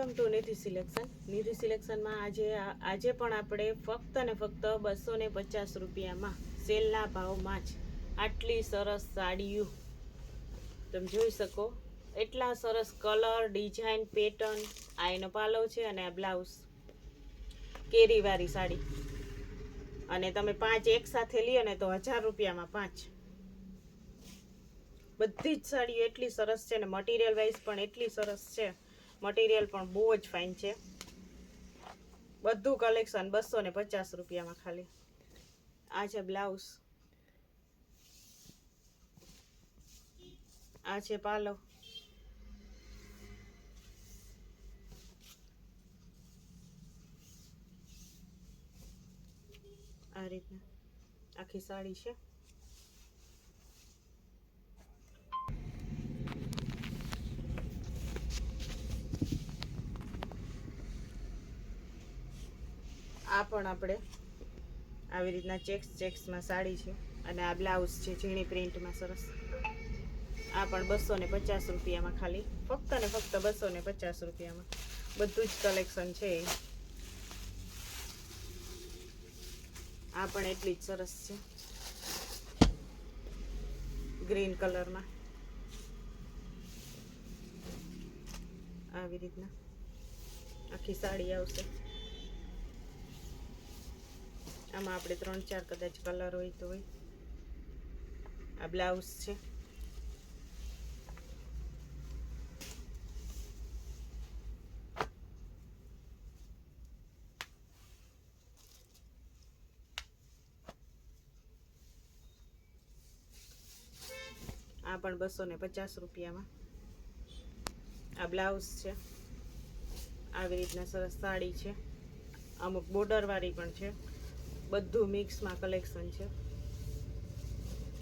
Welcome to Nidhi selection Nidhi સિલેક્શનમાં આજે આજે પણ આપણે ફક્ત ને ફક્ત બસો ને પચાસ રૂપિયામાં સેલના ભાવમાં જ આટલી સરસ સાડીઓ. તમે જોઈ શકો, એટલા સરસ કલર, ડિઝાઇન, પેટર્ન, આ એનો પાલવ છે અને આ બ્લાઉઝ. કેરીવાળી સાડી. અને તમે પાંચ એક સાથે લ્યો ને તો હજાર રૂપિયામાં પાંચ. બધી જ સાડીઓ એટલી સરસ છે ને મટીરિયલ વાઇઝ પણ એટલી સરસ છે. મટીરિયલ પણ બહુ જ ફાઇન છે. બધું કલેક્શન બસો ને પચાસ રૂપિયામાં ખાલી. આ છે બ્લાઉઝ આ છે પાલવ આ રીતના. આખી સાડી છે. આ પણ આપણે આવી રીતના ચેક્સ ચેક્સમાં સાડી છે અને આ બ્લાઉઝ છે ઝીણી પ્રિન્ટમાં સરસ. આ પણ બસો ને પચાસ રૂપિયામાં ખાલી. ફક્ત ને ફક્ત બસો ને પચાસ રૂપિયામાં. બધું જ કલેક્શન છે આ પણ એટલી જ સરસ છે. ગ્રીન કલરમાં આવી રીતના. આખી સાડી આવશે. આમાં આપણે ત્રણ ચાર કદાચ કલર હોય તો હોય. આ બ્લાઉઝ છે. આ પણ બસો ને પચાસ રૂપિયામાં. આ બ્લાઉઝ છે. આવી રીતના સરસ સાડી છે. અમુક બોર્ડરવાળી પણ છે. બધું મિક્સમાં કલેક્શન છે.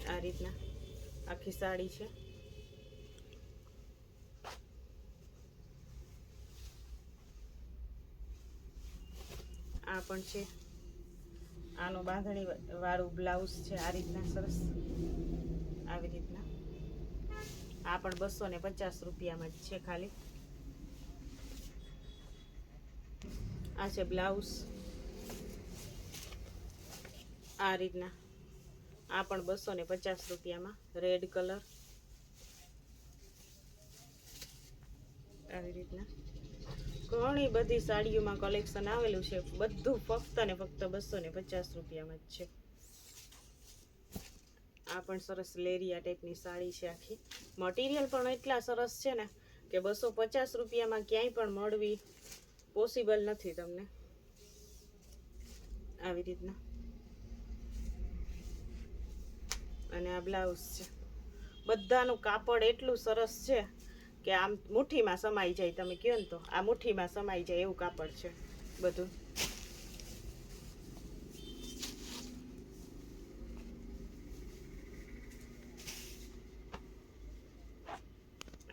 આ રીતના આખી સાડી છે. આ પણ છે. આનું બાંધણી વાળું બ્લાઉઝ છે. આ રીતના સરસ. આવી રીતના. આ પણ બસો ને પચાસ રૂપિયામાં જ છે ખાલી. આ છે બ્લાઉઝ. આ રીતના. આ પણ બસો ને પચાસ રૂપિયામાં. રેડ કલર આવી રીતના. ઘણી બધી સાડીઓમાં કલેક્શન આવેલું છે. બધું ફક્ત ને ફક્ત બસો ને પચાસ રૂપિયામાં જ છે. આ પણ સરસ લેરિયા ટાઈપની સાડી છે આખી. મટીરિયલ પણ એટલા સરસ છે ને કે બસો પચાસ રૂપિયામાં ક્યાંય પણ મળવી પોસિબલ નથી તમને. આવી રીતના. અને આ બ્લાઉઝ છે. બધાનું કાપડ એટલું સરસ છે કે આમ મુઠ્ઠીમાં સમાઈ જાય, તમે કહો ને તો. આ મુઠ્ઠીમાં સમાઈ જાય એવું કાપડ છે બધું.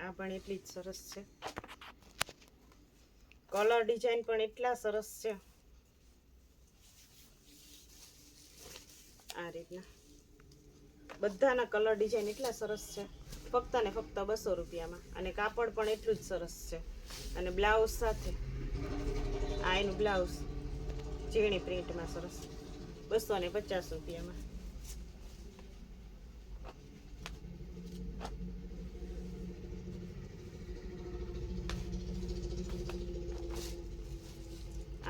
આ પણ એટલી જ સરસ છે. કલર ડિઝાઇન પણ એટલા સરસ છે. આ રીતના. બધાના કલર ડિઝાઇન એટલા સરસ છે. ફક્ત ને ફક્ત બસો રૂપિયામાં. અને કાપડ પણ એટલું જ સરસ છે. અને બ્લાઉઝ સાથે, આ એનું બ્લાઉઝ ઝીણી પ્રિન્ટમાં સરસ. બસો ને પચાસ રૂપિયામાં.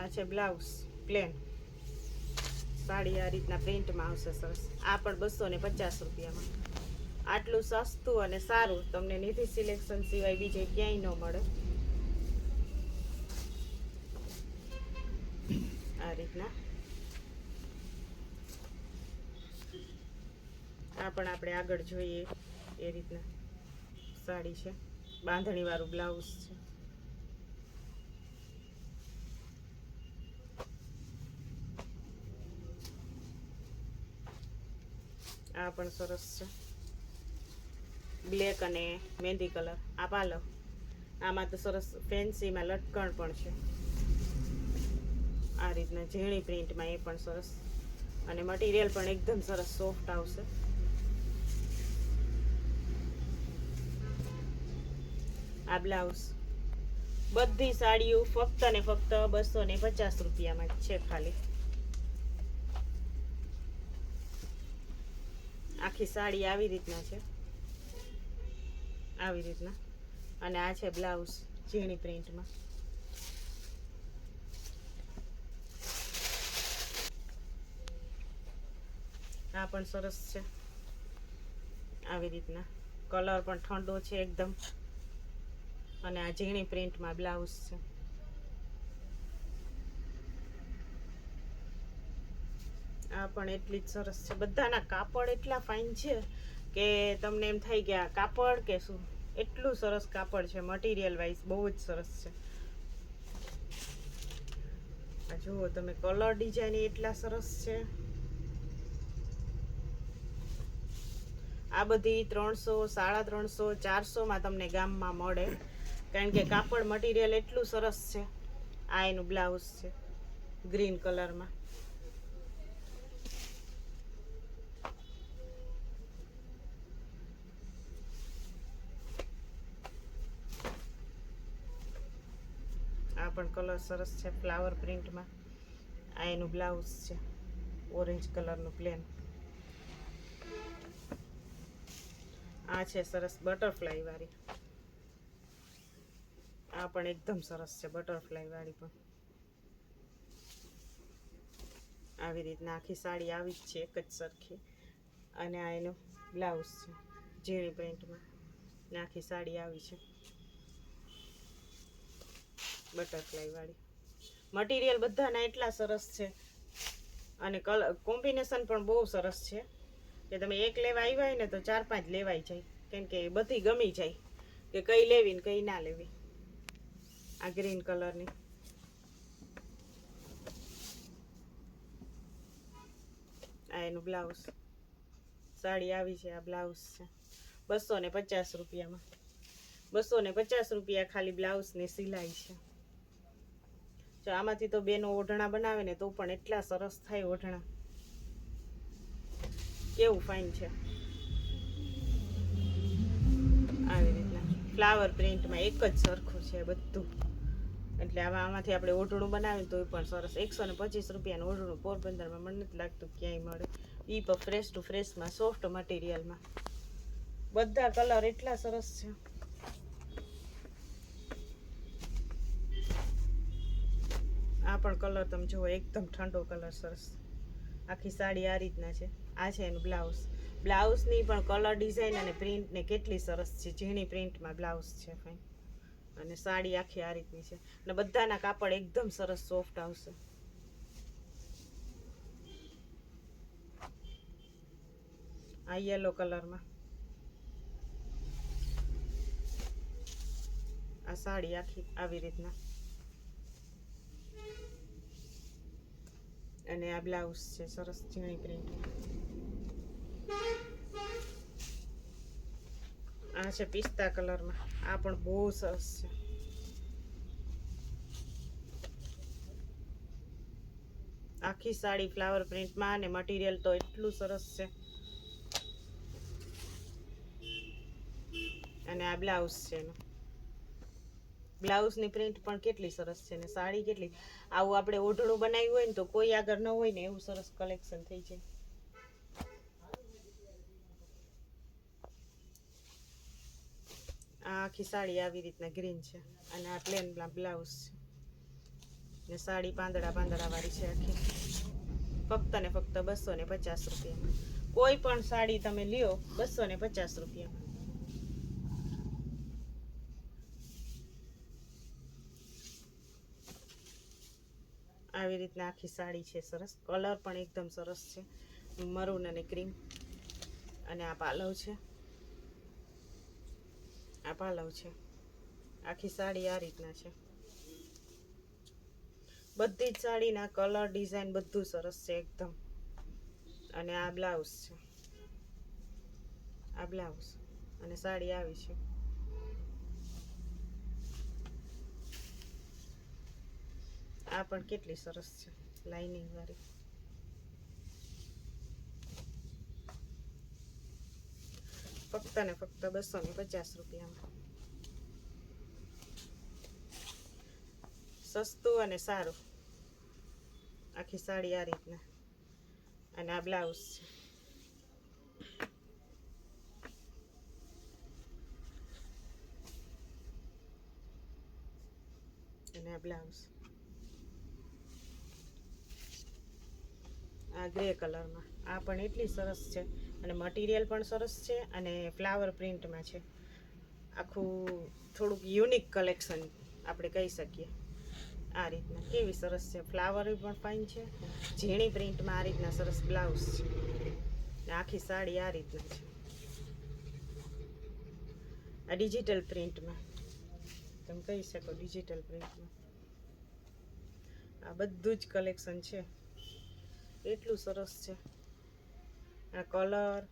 આ છે બ્લાઉઝ, પ્લેન. સાડી આ રીતના પ્રિન્ટમાં આવશે સરસ. આ પણ બસો ને પચાસ રૂપિયામાં. આટલું સસ્તું અને સારું તમને નિધિ સિલેક્શન સિવાય બીજે ક્યાંય ન મળે. આ રીતના. આ પણ આપણે આગળ જોઈએ. એ રીતના સાડી છે. બાંધણીવાળું બ્લાઉઝ છે. આ પણ સરસ છે. બ્લેક અને મહેંદી કલર. આ પાલક આમાં તો સરસ ફેન્સીમાં લટકણ પણ છે. આ રીતના ઝીણી પ્રિન્ટમાં એ પણ સરસ. અને મટીરિયલ પણ એકદમ સરસ સોફ્ટ આવશે. આ બ્લાઉઝ બધી સાડીઓ ફક્ત ને ફક્ત બસો ને પચાસ રૂપિયામાં જ છે ખાલી. આખી સાડી આવી રીતના છે. આવી રીતના. અને આ છે બ્લાઉઝ ઝીણી પ્રિન્ટમાં. આ પણ સરસ છે. આવી રીતના. કલર પણ ઠંડો છે એકદમ. અને આ ઝીણી પ્રિન્ટમાં બ્લાઉઝ છે. આ પણ એટલી જ સરસ છે. બધાના કાપડ એટલા ફાઇન છે કે તમને એમ થાય કે આ કાપડ કે શું? એટલું સરસ કાપડ છે મટીરિયલ વાઇઝ બહુ જ સરસ છે. આ જુઓ, તમે કલર ડિઝાઇન એટલા સરસ છે. આ બધી ત્રણસો, સાડા ત્રણસો, ચારસોમાં તમને ગામમાં મળે. કારણ કે કાપડ મટીરિયલ એટલું સરસ છે. આ એનું બ્લાઉઝ છે ગ્રીન કલરમાં આ પણ કલર સરસ છે ફ્લાવર પ્રિન્ટમાં. આ એનું બ્લાઉઝ છે, ઓરેન્જ કલરનું પ્લેન. આ છે સરસ બટરફ્લાયવાળી આ પણ એકદમ સરસ છે બટરફ્લાય વાળી પણ. આવી રીતના આખી સાડી આવી જ છે એક જ સરખી. અને આ એનું બ્લાઉઝ છે, ઝીણી પ્રિન્ટમાં. આખી સાડી આવી છે. બટરફ્લાય વાળી. મટીરિયલ બધાના એટલા સરસ છે. અને કલર કોમ્બિનેશન પણ બહુ સરસ છે. કે તમે એક લેવા આવ્યા હોય ને તો ચાર પાંચ લેવાઈ જાય. કેમ કે બધી ગમી જાય. કે કઈ લેવી ને કઈ ના લેવી. આ ગ્રીન કલરની. આ એનું બ્લાઉઝ. સાડી આવી છે, આ બ્લાઉઝ છે. બસો ને પચાસ રૂપિયામાં. બસો ને પચાસ રૂપિયા ખાલી બ્લાઉઝની સિલાઈ છે. જો આમાંથી તો બેનો ઓઢણા બનાવે ને તો પણ એટલા સરસ થાય ઓઢણા. કેવું ફાઇન છે. આવી રીતના. ફ્લાવર પ્રિન્ટમાં એક જ સરખું છે બધું. એટલે આમાં આમાંથી આપણે ઓઢણું બનાવીએ તો પણ સરસ. એકસો ને પચીસ રૂપિયાનું ઓઢણું પોરબંદરમાં મને નથી લાગતું ક્યાંય મળે. એ પણ ફ્રેશ ટુ ફ્રેશમાં સોફ્ટ મટીરિયલમાં બધા કલર એટલા સરસ છે. આ પણ કલર તમે જુઓ, એકદમ ઠંડો કલર સરસ. આખી સાડી આ રીતના છે. આ છે એનું બ્લાઉઝ. બ્લાઉઝની પણ કલર ડિઝાઇન અને પ્રિન્ટને કેટલી સરસ છે. ઝીણી પ્રિન્ટમાં બ્લાઉઝ છે ફાઈન અને સાડી આખી આ રીતની છે. અને બધાના કાપડ એકદમ સરસ સોફ્ટ આવશે. આ યલો કલરમાં. આ સાડી આખી આવી રીતના. અને આ બ્લાઉઝ છે સરસ ઝીણી પ્રિન્ટ આ છે પિસ્તા કલરમાં આ પણ બહુ સરસ છે આખી સાડી ફ્લાવર પ્રિન્ટમાં અને મટીરિયલ તો એટલું સરસ છે અને આ બ્લાઉઝ છે એનું બ્લાઉઝની પ્રિન્ટ પણ કેટલી સરસ છે ને સાડી કેટલી? આવું આપણે ઓઢણું બનાવ્યું હોય ને તો કોઈ આગળ ન હોય ને એવું સરસ કલેક્શન થઈ જાય. આ આખી સાડી આવી રીતના ગ્રીન છે અને આ પ્લેન બ્લાઉઝ છે. ને સાડી પાંદડા પાંદડા વાળી છે આખી. ફક્ત ને ફક્ત બસો ને પચાસ રૂપિયામાં કોઈ પણ સાડી તમે લ્યો બસો ને પચાસ રૂપિયામાં આવી રીતના આખી સાડી છે સરસ. કલર પણ એકદમ સરસ છે. મરૂન અને ક્રીમ. અને આ પાલવ છે. આ પાલવ છે. આખી સાડી આ રીતના છે. બધી જ સાડીના કલર ડિઝાઇન બધું સરસ છે એકદમ. અને આ બ્લાઉઝ છે. આ બ્લાઉઝ. અને સાડી આવી છે. આ પણ કેટલી સરસ છે લાઇનિંગ વાળી. ફક્ત ને ફક્ત બસો ને પચાસ રૂપિયામાં. સસ્તું અને સારું. આખી સાડી આ રીતના. અને આ બ્લાઉઝ છે. અને આ બ્લાઉઝ આ ગ્રે કલરમાં. આ પણ એટલી સરસ છે અને મટીરિયલ પણ સરસ છે અને ફ્લાવર પ્રિન્ટમાં છે. આખું થોડુંક યુનિક કલેક્શન આપણે કહી શકીએ. આ રીતના. કેવી સરસ છે. ફ્લાવર પણ ફાઇન છે. ઝીણી પ્રિન્ટમાં આ રીતના સરસ બ્લાઉઝ છે. આખી સાડી આ રીતના છે. આ ડિજિટલ પ્રિન્ટમાં તમે કહી શકો ડિજિટલ પ્રિન્ટમાં આ બધું જ કલેક્શન છે. એટલું સરસ છે. આ કલર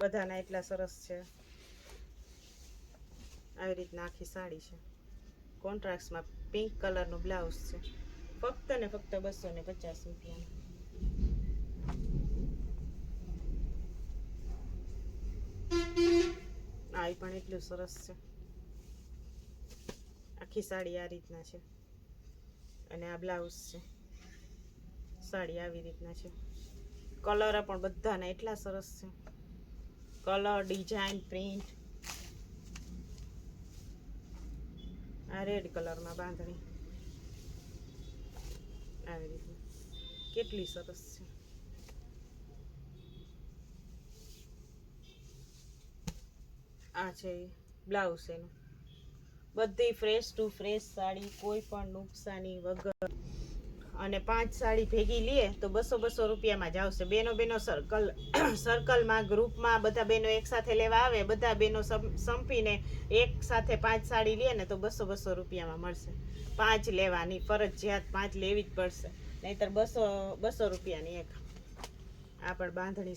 બધાના એટલા સરસ છે. આવી રીતના આખી સાડી છે. કોન્ટ્રાક્ટમાં પિંક કલરનું બ્લાઉઝ છે. ફક્ત ને ફક્ત બસો ને પચાસ રૂપિયાનું. આ પણ એટલું સરસ છે. આખી સાડી આ રીતના છે. અને આ બ્લાઉઝ છે. સાડી આવી રીતના છે. કલર પણ બધાના એટલા સરસ છે. કલર ડિઝાઇન પ્રિન્ટ આ રેડ કલરમાં બાંધણી. આવી રીતના. કેટલી સરસ છે. આ છે બ્લાઉઝ એનું. બધી ફ્રેશ ટુ ફ્રેશ સાડી, કોઈ પણ નુકસાની વગર અને પાંચ સાડી ભેગી લઈએ તો બસો બસો રૂપિયામાં જ આવશે. બેનો બેનો સર્કલ સર્કલમાં ગ્રુપમાં બધા બેનો એક સાથે લેવા આવે, બધા સમ- સંપીને એક સાથે પાંચ સાડી લઈએ ને તો બસો બસો રૂપિયામાં મળશે. પાંચ લેવાની ફરજિયાત પાંચ લેવી જ પડશે. નહીતર બસો બસો રૂપિયાની એક આપણ બાંધણી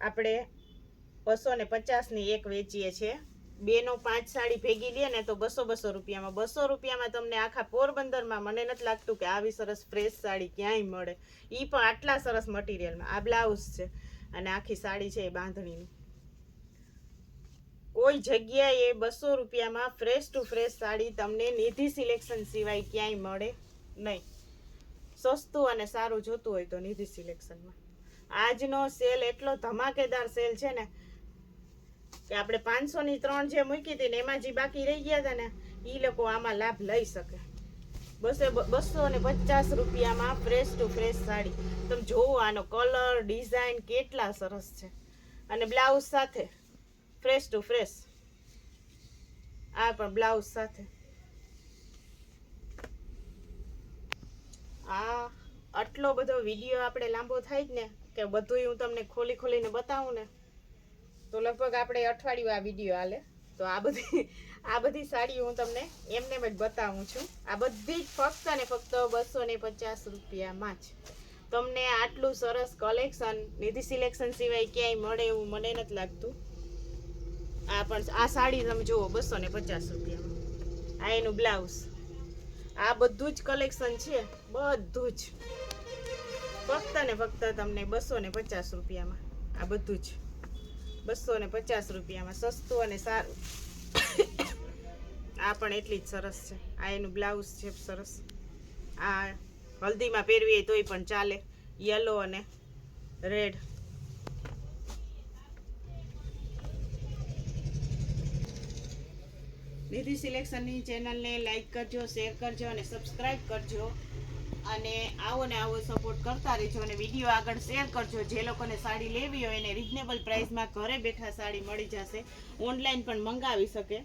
આપણે બસો ને પચાસની એક વેચીએ છીએ. બેનો પાંચ સાડી ભેગી લે ને તો બસો બસો રૂપિયામાં. બસો રૂપિયામાં તમને આખા પોરબંદરમાં મને નથી લાગતું કે આવી સરસ ફ્રેશ સાડી ક્યાંય મળે. એ પણ આટલા સરસ મટીરિયલમાં આ બ્લાઉઝ છે અને આખી સાડી છે એ બાંધણીની. કોઈ જગ્યાએ બસો રૂપિયામાં ફ્રેશ ટુ ફ્રેશ સાડી તમને નિધિ સિલેક્શન સિવાય ક્યાંય મળે નહીં. સસ્તું અને સારું જોતું હોય તો નિધિ સિલેક્શનમાં આજનો સેલ એટલો ધમાકેદાર સેલ છે ને કે આપણે પાંચસો ની ત્રણ જે મૂકી હતી ને એમાં જે બાકી રહી ગયા હતા ને એ લોકો આમાં લાભ લઈ શકે. બસો બસો ને પચાસ રૂપિયામાં ફ્રેશ ટુ ફ્રેશ સાડી. તમે જોવો આનો કલર ડિઝાઇન કેટલા સરસ છે. અને બ્લાઉઝ સાથે ફ્રેશ ટુ ફ્રેશ આ પણ બ્લાઉઝ સાથે. આ આટલો બધો વીડિયો આપણે લાંબો થાય જ ને, કે બધું હું તમને ખોલી ખોલીને બતાવું ને. તો લગભગ આપણે અઠવાડિયું આ વીડિયો હાલે. તો આ બધી આ બધી સાડી હું તમને એમને જ બતાવું છું. આ બધી જ ફક્ત ને ફક્ત બસો ને પચાસ રૂપિયામાં જ. તમને આટલું સરસ કલેક્શન નિધિ સિલેક્શન સિવાય ક્યાંય મળે એવું મને નથી લાગતું. આ પણ, આ સાડી તમે જુઓ, બસો ને પચાસ રૂપિયામાં. આ એનું બ્લાઉઝ આ બધું જ કલેક્શન છે, બધું જ. ફક્ત ને ફક્ત તમને બસો ને પચાસ રૂપિયામાં. આ બધું જ. બસો ને પચાસ રૂપિયામાં સસ્તું અને સારું. આ પણ એટલી જ સરસ છે. આ એનું બ્લાઉઝ છે સરસ. આ હલ્દીમાં પહેરવી તોય પણ ચાલે. યલો અને રેડ. નિધિ સિલેક્શનની ચેનલને લાઈક કરજો, શેર કરજો અને સબસ્ક્રાઈબ કરજો. અને આવો ને આવો સપોર્ટ કરતા રહેજો અને વીડિયો આગળ શેર કરજો. જે લોકોને સાડી લેવી હોય એને રિઝનેબલ પ્રાઇસમાં ઘરે બેઠા સાડી મળી જશે. ઓનલાઈન પણ મંગાવી શકે.